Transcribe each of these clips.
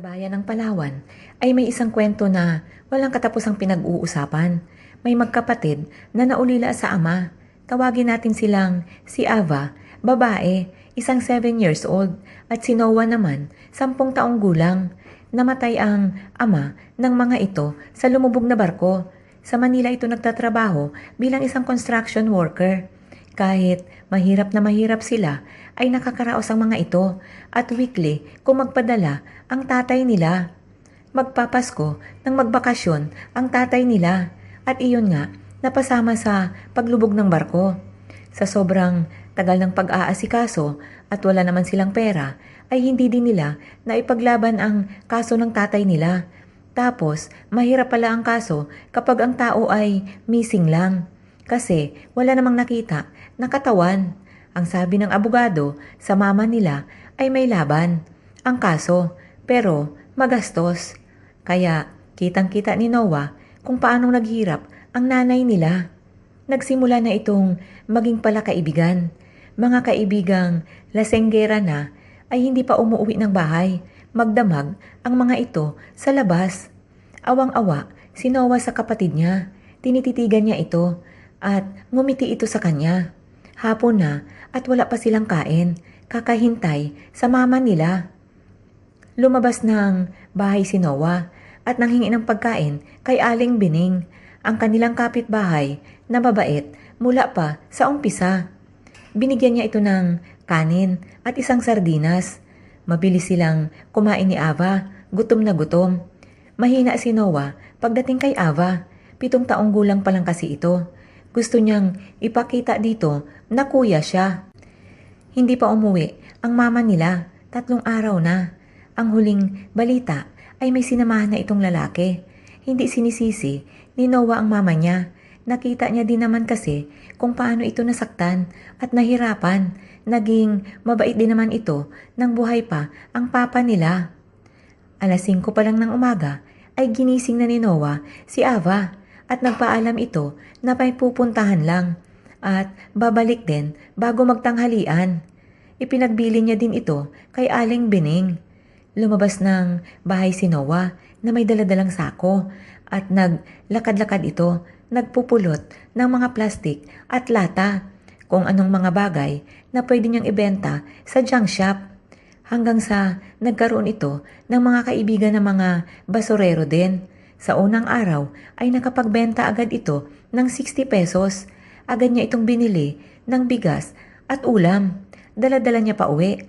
Sa bayan ng Palawan ay may isang kwento na walang katapusang pinag-uusapan. May magkapatid na naulila sa ama. Tawagin natin silang si Ava, babae, isang 7 years old, at si Noah naman, 10 taong gulang. Namatay ang ama ng mga ito sa lumubog na barko. Sa Manila ito nagtatrabaho bilang isang construction worker. Kahit mahirap na mahirap sila, ay nakakaraos ang mga ito at weekly kung magpadala ang tatay nila. Magpapasko ng magbakasyon ang tatay nila at iyon nga napasama sa paglubog ng barko. Sa sobrang tagal ng pag-aasikaso at wala naman silang pera, ay hindi din nila na ipaglaban ang kaso ng tatay nila. Tapos, mahirap pala ang kaso kapag ang tao ay missing lang. Kasi wala namang nakita na katawan. Ang sabi ng abogado sa mama nila ay may laban. Ang kaso, pero magastos. Kaya kitang-kita ni Noah kung paanong naghirap ang nanay nila. Nagsimula na itong maging pala kaibigan. Mga kaibigang lasenggera na ay hindi pa umuwi ng bahay. Magdamag ang mga ito sa labas. Awang-awa si Noah sa kapatid niya. Tinititigan niya ito at ngumiti ito sa kanya. Hapon na at wala pa silang kain, kakahintay sa mama nila. Lumabas ng bahay si Noah at nanghingi ng pagkain kay Aling Bining, ang kanilang kapitbahay na mabait mula pa sa umpisa. Binigyan niya ito ng kanin at isang sardinas. Mabilis silang kumain ni Ava, gutom na gutom. Mahina si Noah pagdating kay Ava, pitong taong gulang pa lang kasi ito. Gusto niyang ipakita dito na kuya siya. Hindi pa umuwi ang mama nila, tatlong araw na. Ang huling balita ay may sinamahan na itong lalaki. Hindi sinisisi ni Noah ang mama niya. Nakita niya din naman kasi kung paano ito nasaktan at nahirapan. Naging mabait din naman ito nang buhay pa ang papa nila. Alas 5 pa lang ng umaga ay ginising na ni Noah si Ava at nagpaalam ito na pupuntahan lang at babalik din bago magtanghalian. Ipinagbili niya din ito kay Aling Bining. Lumabas ng bahay si Noah na may daladalang sako at naglakad-lakad ito, nagpupulot ng mga plastik at lata kung anong mga bagay na pwede niyang ibenta sa junk shop hanggang sa nagkaroon ito ng mga kaibigan ng mga basurero din. Sa unang araw ay nakapagbenta agad ito ng 60 pesos. Agad niya itong binili ng bigas at ulam. Daladala niya pa uwi.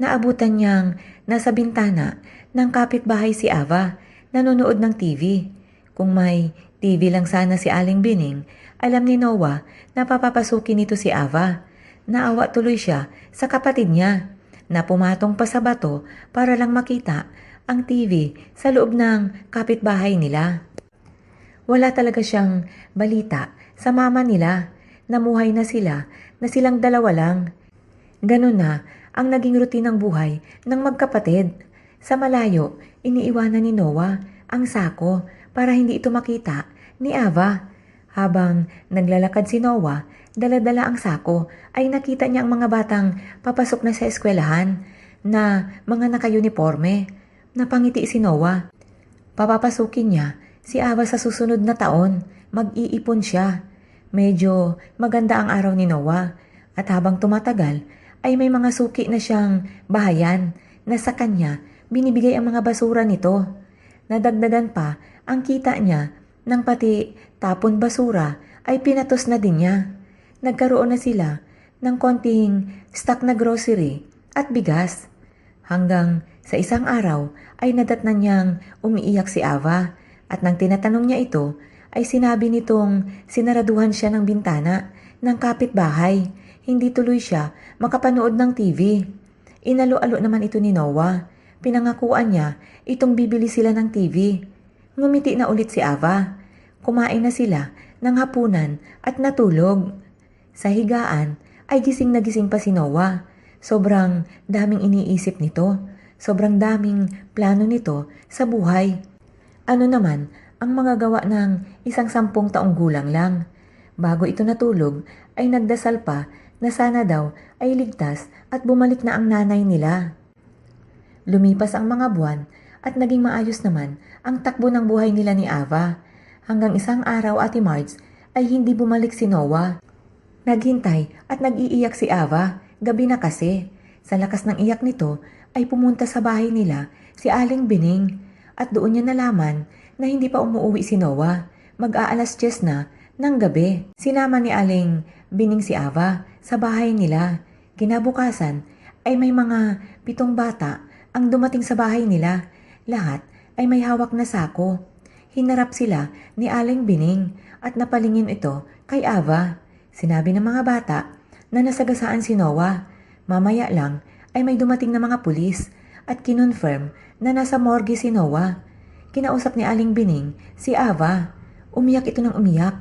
Naabutan niyang nasa bintana ng kapitbahay si Ava, nanonood ng TV. Kung may TV lang sana si Aling Bining, alam ni Noah na papapasukin nito si Ava. Naawa tuloy siya sa kapatid niya na pumatong pa sa bato para lang makita ang TV sa loob ng kapitbahay nila. Wala talaga siyang balita sa mama nila. Namuhay na sila na silang dalawa lang. Ganun na ang naging routine ng buhay ng magkapatid. Sa malayo, iniiwanan ni Noah ang sako para hindi ito makita ni Ava. Habang naglalakad si Noah, daladala ang sako ay nakita niya ang mga batang papasok na sa eskwelahan na mga naka-uniforme. Napangiti si Noah. Papapasukin niya si Ava sa susunod na taon. Mag-iipon siya. Medyo maganda ang araw ni Noah at habang tumatagal ay may mga suki na siyang bahayan na sa kanya binibigay ang mga basura nito. Nadagdagan pa ang kita niya nang pati tapon basura ay pinatos na din niya. Nagkaroon na sila ng konting stock na grocery at bigas. Hanggang sa isang araw ay nadatnan niyang umiiyak si Ava at nang tinatanong niya ito ay sinabi nitong sinaraduhan siya ng bintana ng kapitbahay. Hindi tuloy siya makapanood ng TV. Inalo-alo naman ito ni Noah. Pinangakuan niya itong bibili sila ng TV. Ngumiti na ulit si Ava. Kumain na sila ng hapunan at natulog. Sa higaan ay gising na gising pa si Noah. Sobrang daming iniisip nito. Sobrang daming plano nito sa buhay. Ano naman ang mga gawa ng isang sampung taong gulang lang. Bago ito natulog ay nagdasal pa na sana daw ay ligtas at bumalik na ang nanay nila. Lumipas ang mga buwan at naging maayos naman ang takbo ng buhay nila ni Ava. Hanggang isang araw, Ate Marge, ay hindi bumalik si Noah. Naghintay at nag-iiyak si Ava, gabi na kasi. Sa lakas ng iyak nito ay pumunta sa bahay nila si Aling Bining at doon niya nalaman na hindi pa umuwi si Noah. Mag-aalas 10 na ng gabi. Sinama ni Aling Bining si Ava sa bahay nila. Kinabukasan ay may mga pitong bata ang dumating sa bahay nila. Lahat ay may hawak na sako. Hinarap sila ni Aling Bining at napalingin ito kay Ava. Sinabi ng mga bata na nasagasaan si Noah. Mamaya lang ay may dumating na mga pulis at kinonfirm na nasa morgue si Noah. Kinausap ni Aling Bining si Ava. Umiyak ito ng umiyak.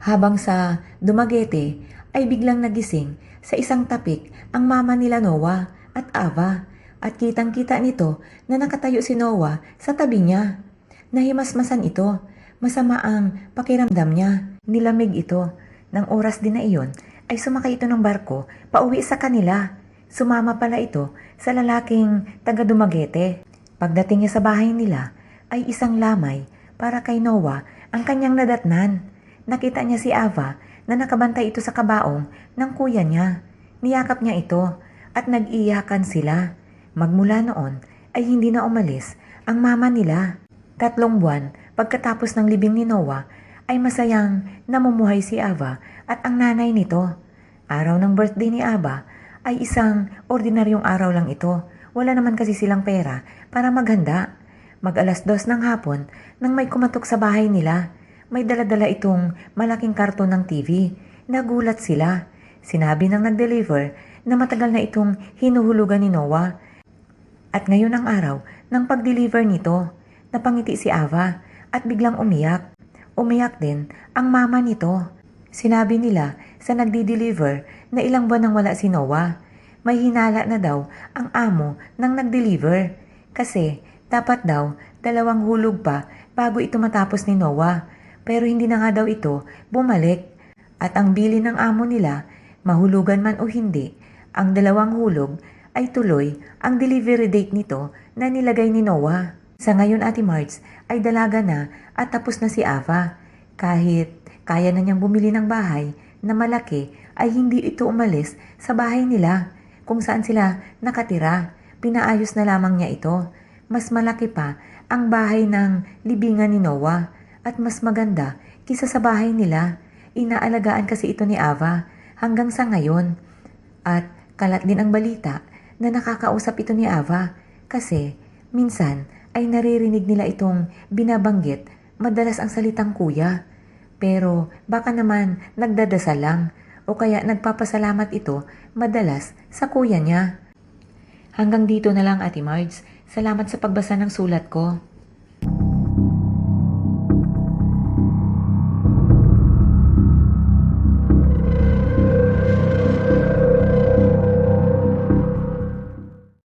Habang sa dumagete ay biglang nagising sa isang tapik ang mama nila Noah at Ava at kitang-kita nito na nakatayo si Noah sa tabi niya. Nahimasmasan ito. Masama ang pakiramdam niya. Nilamig ito. Nang oras din na iyon ay sumakay ito ng barko pauwi sa kanila. Sumama pala ito sa lalaking taga Dumaguete. Pagdating niya sa bahay nila ay isang lamay para kay Noah ang kanyang nadatnan. Nakita niya si Ava na nakabantay ito sa kabaong ng kuya niya. Niyakap niya ito at nag-iyakan sila. Magmula noon ay hindi na umalis ang mama nila. Tatlong buwan pagkatapos ng libing ni Noah ay masayang namumuhay si Ava at ang nanay nito. Araw ng birthday ni Ava ay isang ordinaryong araw lang ito. Wala naman kasi silang pera para maghanda. Mag alas dos ng hapon nang may kumatok sa bahay nila. May daladala itong malaking karton ng TV. Nagulat sila. Sinabi ng nag-deliver na matagal na itong hinuhulugan ni Noah. At ngayon ang araw ng pag-deliver nito, napangiti si Ava at biglang umiyak. Umiyak din ang mama nito. Sinabi nila sa nagdi-deliver na ilang buwan nang wala si Noah. May hinala na daw ang amo ng nag-deliver. Kasi dapat daw dalawang hulog pa bago ito matapos ni Noah. Pero hindi na nga daw ito bumalik. At ang bili ng amo nila, mahulugan man o hindi, ang dalawang hulog ay tuloy ang delivery date nito na nilagay ni Noah. Sa ngayon Ate Marts ay dalaga na at tapos na si Ava. Kahit kaya na niyang bumili ng bahay na malaki ay hindi ito umalis sa bahay nila kung saan sila nakatira. Pinaayos na lamang niya ito. Mas malaki pa ang bahay ng libingan ni Noah at mas maganda kisa sa bahay nila. Inaalagaan kasi ito ni Ava hanggang sa ngayon. At kalat din ang balita na nakakausap ito ni Ava kasi minsan ay naririnig nila itong binabanggit madalas ang salitang kuya. Pero baka naman nagdadasal lang o kaya nagpapasalamat ito madalas sa kuya niya. Hanggang dito na lang Ate Marge. Salamat sa pagbasa ng sulat ko.